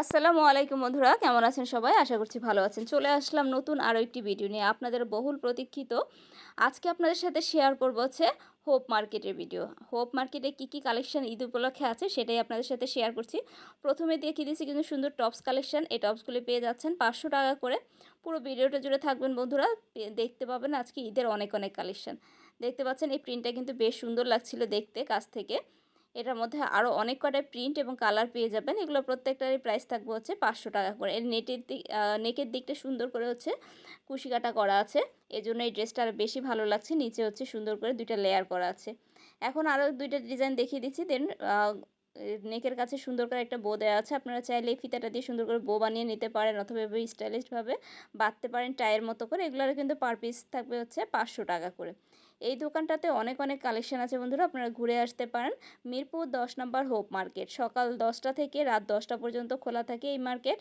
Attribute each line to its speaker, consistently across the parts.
Speaker 1: আসসালামু আলাইকুম বন্ধুরা, কেমন আছেন সবাই? আশা করছি ভালো আছেন। চলে আসলাম নতুন আরও একটি ভিডিও নিয়ে আপনাদের বহুল প্রতীক্ষিত। আজকে আপনাদের সাথে শেয়ার করব হচ্ছে হোপ মার্কেটের ভিডিও হোপ মার্কেটে কি কি কালেকশন ঈদ উপলক্ষে আছে সেটাই আপনাদের সাথে শেয়ার করছি। প্রথমে দিয়ে দিয়েছি কিন্তু সুন্দর টপস কালেকশন এই টপসগুলি পেয়ে যাচ্ছেন পাঁচশো টাকা করে। পুরো ভিডিওটা জুড়ে থাকবেন বন্ধুরা। দেখতে পাবেন আজকে ঈদের অনেক অনেক কালেকশন দেখতে পাচ্ছেন এই প্রিন্টটা কিন্তু বেশ সুন্দর লাগছিল দেখতে কাছ থেকে। এটার মধ্যে আরও অনেক কটা প্রিন্ট এবং কালার পেয়ে যাবেন। এগুলো প্রত্যেকটারই প্রাইস থাকবে হচ্ছে পাঁচশো টাকা করে। এর নেটের দিক নেকের দিকটা সুন্দর করে হচ্ছে কুশি কাটা করা আছে। এজন্য এই ড্রেসটা আরও বেশি ভালো লাগছে। নিচে হচ্ছে সুন্দর করে দুইটা লেয়ার করা আছে। এখন আরও দুইটা ডিজাইন দেখিয়ে দিচ্ছি। দেন নেকের কাছে সুন্দর করে একটা বো দেওয়া আছে। আপনারা চাইলে এই ফিতাটা দিয়ে সুন্দর করে বো বানিয়ে নিতে পারেন অথবা এভাবে স্টাইলিশভাবে বাঁধতে পারেন টায়ের মতো করে। এগুলোর কিন্তু পার পিস থাকবে হচ্ছে পাঁচশো টাকা করে। এই দোকানটাতে অনেক অনেক কালেকশন আছে বন্ধুরা, আপনারা ঘুরে আসতে পারেন। মিরপুর দশ নম্বর হোপ মার্কেট সকাল দশটা থেকে রাত দশটা পর্যন্ত খোলা থাকে এই মার্কেট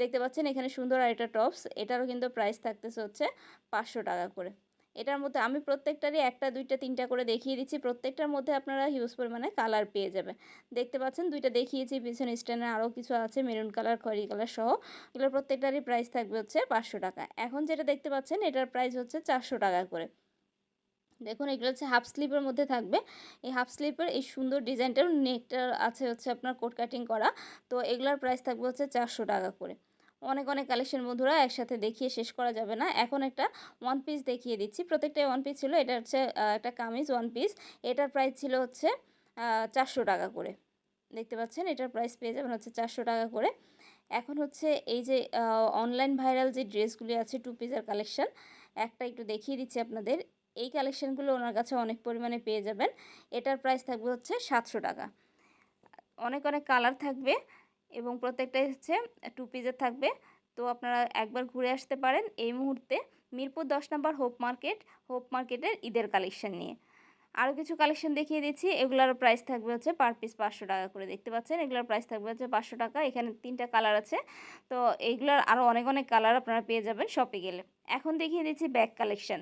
Speaker 1: দেখতে পাচ্ছেন এখানে সুন্দর আর একটা টপস এটারও কিন্তু প্রাইস থাকতেছে হচ্ছে পাঁচশো টাকা করে। এটার মধ্যে আমি প্রত্যেকটারই একটা, দুইটা, তিনটা করে দেখিয়ে দিচ্ছি, প্রত্যেকটার মধ্যে আপনারা হিউজ পরিমাণে কালার পেয়ে যাবে দেখতে পাচ্ছেন দুইটা দেখিয়েছি, পিছনে স্ট্যান্ডে আরও কিছু আছে মেরুন কালার খয়রি কালার সহ এগুলোর প্রত্যেকটারই প্রাইস থাকবে হচ্ছে পাঁচশো টাকা। এখন যেটা দেখতে পাচ্ছেন এটার প্রাইস হচ্ছে চারশো টাকা করে। দেখুন, এগুলো হচ্ছে হাফ স্লিপের মধ্যে থাকবে। এই হাফ স্লিপের এই সুন্দর ডিজাইনটার নেকটার আছে হচ্ছে আপনার কোট কাটিং করা। তো এগুলোর প্রাইস থাকবে হচ্ছে চারশো টাকা করে। অনেক অনেক কালেকশন বন্ধুরা একসাথে দেখিয়ে শেষ করা যাবে না। এখন একটা ওয়ান পিস দেখিয়ে দিচ্ছি। প্রত্যেকটাই ওয়ান পিস ছিল। এটা হচ্ছে একটা কামিজ ওয়ান পিস এটার প্রাইস ছিল হচ্ছে চারশো টাকা করে। দেখতে পাচ্ছেন? এটার প্রাইস পেয়ে যাবেন হচ্ছে চারশো টাকা করে। এখন হচ্ছে এই যে অনলাইন ভাইরাল যে ড্রেসগুলি আছে টু পিসের কালেকশন একটা একটু দেখিয়ে দিচ্ছি আপনাদের। এই কালেকশানগুলো ওনার কাছে অনেক পরিমাণে পেয়ে যাবেন। এটার প্রাইস থাকবে হচ্ছে সাতশো টাকা। অনেক অনেক কালার থাকবে এবং প্রত্যেকটাই হচ্ছে টু পিসের থাকবে। তো আপনারা একবার ঘুরে আসতে পারেন এই মুহূর্তে মিরপুর দশ নম্বর হোপ মার্কেট হোপ মার্কেটের ঈদের কালেকশান নিয়ে। আরও কিছু কালেকশন দেখিয়ে দিচ্ছি। এগুলোর প্রাইস থাকবে হচ্ছে পার পিস পাঁচশো টাকা করে দেখতে পাচ্ছেন। এগুলোর প্রাইস থাকবে হচ্ছে পাঁচশো টাকা। এখানে তিনটা কালার আছে। তো এইগুলোর আরও অনেক অনেক কালার আপনারা পেয়ে যাবেন শপে গেলে। এখন দেখিয়ে দিচ্ছি ব্যাগ কালেকশন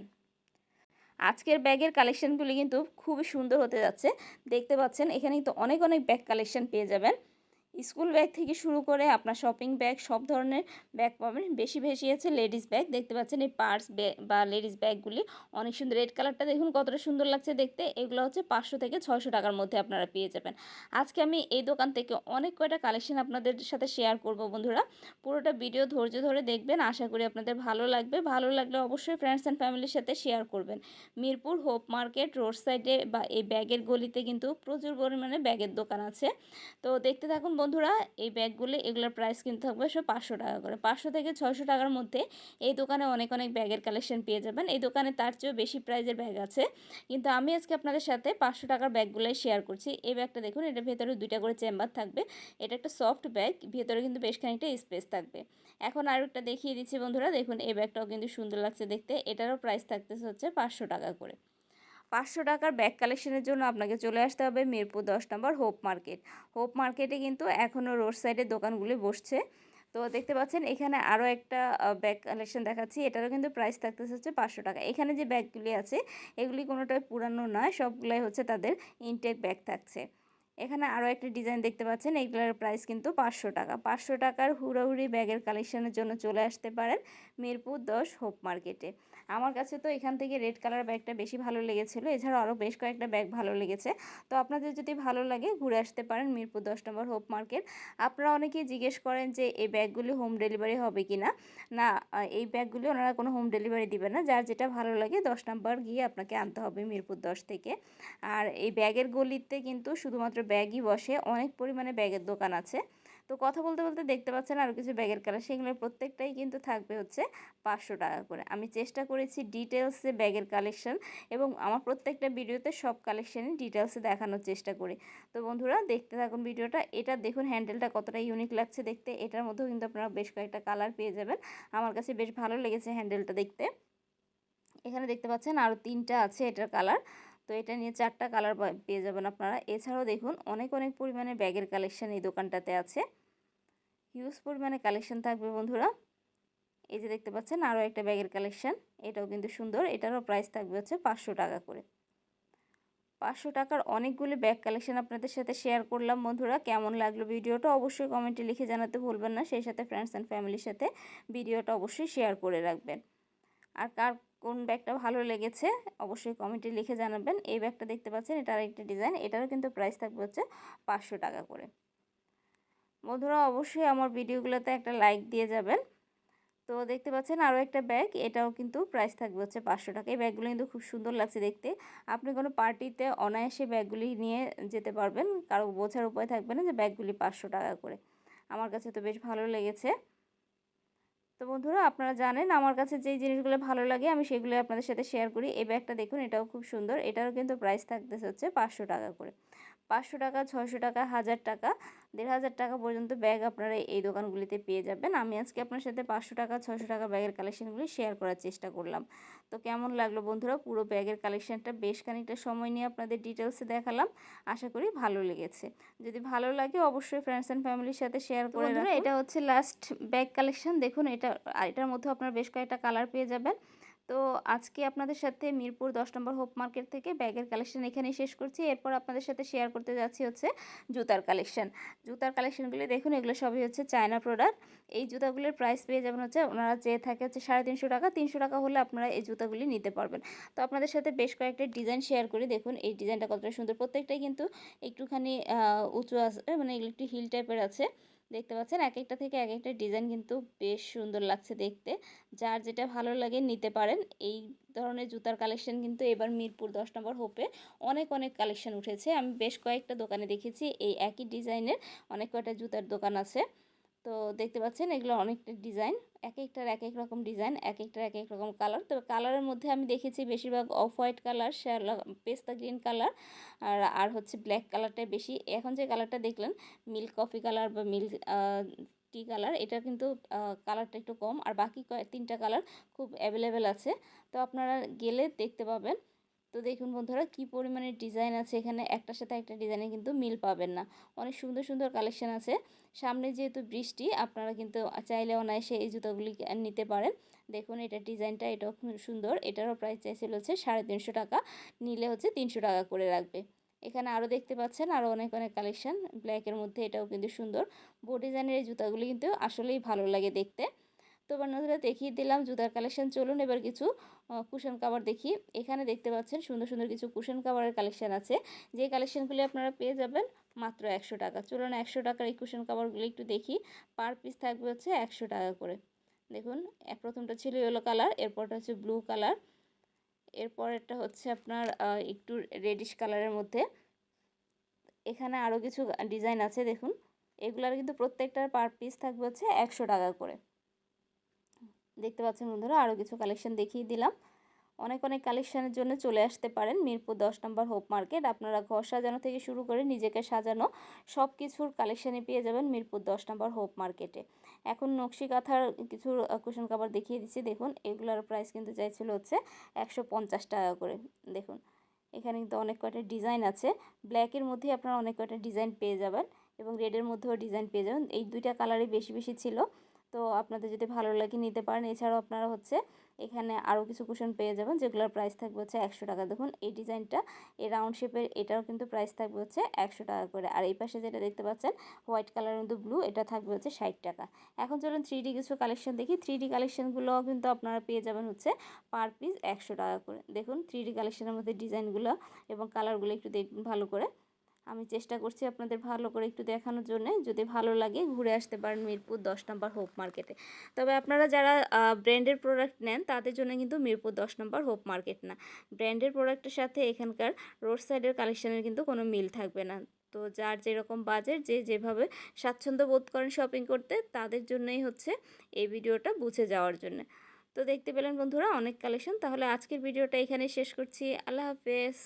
Speaker 1: আজকের ব্যাগের কালেকশানগুলি কিন্তু খুবই সুন্দর হতে যাচ্ছে। দেখতে পাচ্ছেন, এখানে কিন্তু অনেক অনেক ব্যাগ কালেকশান পেয়ে যাবেন। স্কুল ব্যাগ থেকে শুরু করে আপনার শপিং ব্যাগ সব ধরনের ব্যাগ পাবেন। বেশি বেশি আছে লেডিস ব্যাগ। দেখতে পাচ্ছেন এই পার্স বা লেডিস ব্যাগগুলি। অনেক সুন্দর রেড কালারটা দেখুন, কতটা সুন্দর লাগছে দেখতে। এগুলো হচ্ছে পাঁচশো থেকে ছয়শো টাকার মধ্যে আপনারা পেয়ে যাবেন। আজকে আমি এই দোকান থেকে অনেক কয়টা কালেকশন আপনাদের সাথে শেয়ার করব বন্ধুরা। পুরোটা ভিডিও ধৈর্য ধরে দেখবেন। আশা করি আপনাদের ভালো লাগবে। ভালো লাগলে অবশ্যই ফ্রেন্ডস অ্যান্ড ফ্যামিলির সাথে শেয়ার করবেন। মিরপুর হোপ মার্কেট রোড সাইডে বা এই ব্যাগের গলিতে কিন্তু প্রচুর পরিমাণে ব্যাগের দোকান আছে। তো দেখতে থাকুন বন্ধুরা, এই ব্যাগগুলি, এগুলোর প্রাইস কিন্তু থাকবে সব পাঁচশো টাকা করে। পাঁচশো থেকে ছয়শো টাকার মধ্যে এই দোকানে অনেক অনেক ব্যাগের কালেকশন পেয়ে যাবেন। এই দোকানে তার চেয়েও বেশি প্রাইজের ব্যাগ আছে। কিন্তু আমি আজকে আপনাদের সাথে পাঁচশো টাকার ব্যাগগুলোই শেয়ার করছি। এই ব্যাগটা দেখুন, এটার ভেতরে দুইটা করে চেম্বার থাকবে। এটা একটা সফট ব্যাগ ভেতরে কিন্তু বেশ খানিকটা স্পেস থাকবে। এখন আর একটা দেখিয়ে দিচ্ছি বন্ধুরা, দেখুন, এই ব্যাগটাও কিন্তু সুন্দর লাগছে দেখতে। এটারও প্রাইস থাকতেছে হচ্ছে পাঁচশো টাকা করে। পাঁচশো টাকার ব্যাগ কালেকশনের জন্য আপনাকে চলে আসতে হবে মিরপুর দশ নম্বর হোপ মার্কেট। হোপ মার্কেটে কিন্তু এখনও রোড সাইডের দোকানগুলি বসছে। তো দেখতে পাচ্ছেন, এখানে আরও একটা ব্যাগ কালেকশন দেখাচ্ছি। এটারও কিন্তু প্রাইস থাকতেছে হচ্ছে পাঁচশো টাকা। এখানে যে ব্যাগগুলি আছে, এগুলি কোনোটাই পুরানো নয়, সবগুলাই হচ্ছে তাদের ইনটেক ব্যাগ থাকছে। এখানে আরও একটা ডিজাইন দেখতে পাচ্ছেন এইগুলোর প্রাইস কিন্তু পাঁচশো টাকা। পাঁচশো টাকার হুড়াহুড়ি ব্যাগের কালেকশনের জন্য চলে আসতে পারেন মিরপুর দশ হোপ মার্কেটে। আমার কাছে তো এখান থেকে রেড কালার ব্যাগটা বেশি ভালো লেগেছিলো, এছাড়াও আরও বেশ কয়েকটা ব্যাগ ভালো লেগেছে। তো আপনাদের যদি ভালো লাগে ঘুরে আসতে পারেন মিরপুর দশ নম্বর হোপ মার্কেট। আপনারা অনেকেই জিজ্ঞেস করেন যে এই ব্যাগগুলি হোম ডেলিভারি হবে কি না না এই ব্যাগগুলি ওনারা কোনো হোম ডেলিভারি দিবে না, যার যেটা ভালো লাগে দশ নম্বর গিয়ে আপনাকে আনতে হবে মিরপুর দশ থেকে। আর এই ব্যাগের গলিতে কিন্তু শুধুমাত্র ব্যাগই বসে, অনেক পরিমাণে ব্যাগের দোকান আছে। তো কথা বলতে বলতে দেখতে পাচ্ছেন আরও কিছু ব্যাগের কালার সেগুলোর প্রত্যেকটাই কিন্তু থাকবে হচ্ছে পাঁচশো টাকা করে। আমি চেষ্টা করেছি ডিটেলসে ব্যাগের কালেকশন এবং আমার প্রত্যেকটা ভিডিওতে সব কালেকশানই ডিটেলসে দেখানোর চেষ্টা করি। তো বন্ধুরা, দেখতে থাকুন ভিডিওটা। এটা দেখুন হ্যান্ডেলটা কতটা ইউনিক লাগছে দেখতে। এটার মধ্যেও কিন্তু আপনারা বেশ কয়েকটা কালার পেয়ে যাবেন। আমার কাছে বেশ ভালো লেগেছে হ্যান্ডেলটা দেখতে। এখানে দেখতে পাচ্ছেন আরও তিনটা আছে এটার কালার তো এটা নিয়ে চারটা কালার পেয়ে যাবেন আপনারা। এছাড়াও দেখুন, অনেক অনেক পরিমাণে ব্যাগের কালেকশান এই দোকানটাতে আছে। হিউজ পরিমাণে কালেকশান থাকবে বন্ধুরা। এই যে দেখতে পাচ্ছেন, আরও একটা ব্যাগের কালেকশান এটাও কিন্তু সুন্দর। এটারও প্রাইস থাকবে হচ্ছে পাঁচশো টাকা করে। পাঁচশো টাকার অনেকগুলি ব্যাগ কালেকশান আপনাদের সাথে শেয়ার করলাম বন্ধুরা। কেমন লাগল ভিডিওটা অবশ্যই কমেন্টে লিখে জানাতে ভুলবেন না। সেই সাথে ফ্রেন্ডস অ্যান্ড ফ্যামিলির সাথে ভিডিওটা অবশ্যই শেয়ার করে রাখবেন। আর কার কোন ব্যাগটা ভালো লেগেছে, অবশ্যই কমেন্টে লিখে জানাবেন। এই ব্যাগটা দেখতে পাচ্ছেন এটার একটা ডিজাইন এটারও কিন্তু প্রাইস থাকবে হচ্ছে পাঁচশো টাকা করে। বন্ধুরা, অবশ্যই আমার ভিডিওগুলোতে একটা লাইক দিয়ে যাবেন। তো দেখতে পাচ্ছেন আরও একটা ব্যাগ এটাও কিন্তু প্রাইস থাকবে হচ্ছে পাঁচশো টাকা। এই ব্যাগগুলো কিন্তু খুব সুন্দর লাগছে দেখতে। আপনি কোনো পার্টিতে অনায়াসে ব্যাগগুলি নিয়ে যেতে পারবেন, কারও বোঝার উপায় থাকবে না যে ব্যাগগুলি পাঁচশো টাকা করে। আমার কাছে তো বেশ ভালো লেগেছে। তো বন্ধুরা, আপনারা জানেন আমার কাছে যেই জিনিসগুলো ভালো লাগে আমি সেগুলো আপনাদের সাথে শেয়ার করি। এই ব্যাগটা দেখুন, এটাও খুব সুন্দর। এটারও কিন্তু প্রাইস থাকতে হচ্ছে পাঁচশো টাকা করে। পাঁচশো টাকা ছয়শো টাকা হাজার টাকা দেড় হাজার টাকা পর্যন্ত ব্যাগ আপনারা এই দোকানগুলিতে পেয়ে যাবেন। আমি আজকে আপনার সাথে পাঁচশো টাকা ছয়শো টাকা ব্যাগের কালেকশনগুলি শেয়ার করার চেষ্টা করলাম। তো কেমন লাগল বন্ধুরা? পুরো ব্যাগের কালেকশানটা বেশ খানিকটা সময় নিয়ে আপনাদের ডিটেলসে দেখালাম। আশা করি ভালো লেগেছে। যদি ভালো লাগে অবশ্যই ফ্রেন্ডস অ্যান্ড ফ্যামিলির সাথে শেয়ার করে এটা হচ্ছে লাস্ট ব্যাগ কালেকশন দেখুন এটা এটার মধ্যে আপনার বেশ কয়েকটা কালার পেয়ে যাবেন। তো আজকে আপনাদের সাথে মিরপুর দশ নম্বর হোপ মার্কেট থেকে ব্যাগের কালেকশন এখানেই শেষ করছি। এরপর আপনাদের সাথে শেয়ার করতে যাচ্ছি হচ্ছে জুতার কালেকশন। জুতার কালেকশনগুলি দেখুন, এগুলো সবই হচ্ছে চায়না প্রোডাক্ট এই জুতাগুলির প্রাইস পেয়ে যাবেন হচ্ছে ওনারা চেয়ে থাকে হচ্ছে সাড়ে তিনশো টাকা তিনশো টাকা হলে আপনারা এই জুতাগুলি নিতে পারবেন। তো আপনাদের সাথে বেশ কয়েকটা ডিজাইন শেয়ার করি। দেখুন, এই ডিজাইনটা কতটা সুন্দর। প্রত্যেকটাই কিন্তু একটুখানি উঁচু আছে মানে এগুলো একটু হিল টাইপের আছে। দেখতে পাচ্ছেন এক একটা থেকে এক একটা ডিজাইন কিন্তু বেশ সুন্দর লাগছে দেখতে। যার যেটা ভালো লাগে নিতে পারেন। এই ধরনের জুতার কালেকশন কিন্তু এবার মিরপুর দশ নম্বর হোপে অনেক অনেক কালেকশন উঠেছে। আমি বেশ কয়েকটা দোকানে দেখেছি, এই একই ডিজাইনের অনেক কয়টা জুতার দোকান আছে। তো দেখতে পাচ্ছেন এগুলো অনেকটা ডিজাইন। এক একটার এক এক রকম ডিজাইন এক একটার এক এক রকম কালার। তবে কালারের মধ্যে আমি দেখেছি বেশিরভাগ অফ হোয়াইট কালার পেস্তা গ্রিন কালার আর আর হচ্ছে ব্ল্যাক কালারটাই বেশি। এখন যে কালারটা দেখলেন, মিল্ক কফি কালার বা মিল্ক টি কালার এটা কিন্তু কালারটা একটু কম। আর বাকি তিনটা কালার খুব অ্যাভেলেবেল আছে। তো আপনারা গেলে দেখতে পাবেন। তো দেখুন বন্ধুরা, কি পরিমাণে ডিজাইন আছে এখানে, একটার সাথে একটা ডিজাইনে কিন্তু মিল পাবেন না। অনেক সুন্দর সুন্দর কালেকশন আছে। সামনে যেহেতু বৃষ্টি, আপনারা কিন্তু চাইলে অনায়াসে এই জুতোগুলি নিতে পারেন। দেখুন এটা ডিজাইনটা, এটাও সুন্দর। এটারও প্রাইস চাইছিল হচ্ছে সাড়ে তিনশো টাকা, নিলে হচ্ছে তিনশো টাকা করে রাখবে। এখানে আরও দেখতে পাচ্ছেন, আরও অনেক অনেক কালেকশন ব্ল্যাকের মধ্যে এটাও কিন্তু সুন্দর। বো ডিজাইনের এই জুতাগুলি কিন্তু আসলেই ভালো লাগে দেখতে। তো বন্ধুরা দেখিয়ে দিলাম জুতার কালেকশন চলুন এবার কিছু কুশন কাভার দেখি। এখানে দেখতে পাচ্ছেন সুন্দর সুন্দর কিছু কুশন কাভারের কালেকশন আছে। যে কালেকশনগুলি আপনারা পেয়ে যাবেন মাত্র একশো টাকা। চলুন একশো টাকার এই কুশন কাভারগুলি একটু দেখি। পার পিস থাকবে হচ্ছে একশো টাকা করে। দেখুন প্রথমটা ছিল ইয়েলো কালার এরপরটা হচ্ছে ব্লু কালার এরপরেরটা হচ্ছে আপনার একটু রেডিশ কালারের মধ্যে। এখানে আরও কিছু ডিজাইন আছে, দেখুন। এগুলার কিন্তু প্রত্যেকটার পার পিস থাকবে হচ্ছে একশো টাকা করে। দেখতে পাচ্ছেন বন্ধুরা, আরও কিছু কালেকশন দেখিয়ে দিলাম। অনেক অনেক কালেকশানের জন্য চলে আসতে পারেন মিরপুর দশ নম্বর হোপ মার্কেট। আপনারা ঘর সাজানো থেকে শুরু করে নিজেকে সাজানো সব কিছুর কালেকশানে পেয়ে যাবেন মিরপুর দশ নম্বর হোপ মার্কেটে। এখন নকশি কাঁথার কিছু কুশন কাবার দেখিয়ে দিচ্ছি। দেখুন, এগুলোর প্রাইস কিন্তু চাইছিল হচ্ছে একশো পঞ্চাশ টাকা করে। দেখুন, এখানে কিন্তু অনেক কয়টা ডিজাইন আছে। ব্ল্যাকের মধ্যে আপনারা অনেক কয়টা ডিজাইন পেয়ে যাবেন এবং রেডের মধ্যেও ডিজাইন পেয়ে যাবেন। এই দুইটা কালারই বেশি বেশি ছিল। তো আপনাদের যদি ভালো লাগে নিতে পারেন। এছাড়াও আপনারা হচ্ছে এখানে আরও কিছু কুশন পেয়ে যাবেন, যেগুলোর প্রাইস থাকবে হচ্ছে একশো টাকা। দেখুন, এই ডিজাইনটা এই রাউন্ড শেপের এটাও কিন্তু প্রাইস থাকবে হচ্ছে একশো টাকা করে। আর এই পাশে যেটা দেখতে পাচ্ছেন হোয়াইট কালারের মধ্যে ব্লু এটা থাকবে হচ্ছে ষাট টাকা। এখন চলুন থ্রি ডি কিছু কালেকশন দেখি। থ্রি ডি কালেকশনগুলোও কিন্তু আপনারা পেয়ে যাবেন হচ্ছে পার পিস একশো টাকা করে। দেখুন থ্রি ডি কালেকশনের মধ্যে ডিজাইনগুলো এবং কালারগুলো একটু দেখবেন ভালো করে। আমি চেষ্টা করছি আপনাদের ভালো করে একটু দেখানোর জন্য, যদি ভালো লাগে ঘুরে আসতে পারেন মিরপুর দশ নম্বর হোপ মার্কেটে। তবে আপনারা যারা ব্র্যান্ডের প্রোডাক্ট নেন, তাদের জন্য কিন্তু মিরপুর দশ নম্বর হোপ মার্কেট না। ব্র্যান্ডের প্রোডাক্টের সাথে এখানকার রোড সাইডের কালেকশানের কিন্তু কোনো মিল থাকবে না। তো যার যেরকম বাজেট, যে যেভাবে স্বাচ্ছন্দ্য বোধ করেন শপিং করতে, তাদের জন্যই হচ্ছে এই ভিডিওটা বুঝে যাওয়ার জন্য। তো দেখতে পেলেন বন্ধুরা, অনেক কালেকশন। তাহলে আজকের ভিডিওটা এখানে শেষ করছি। আল্লাহ হাফেজ।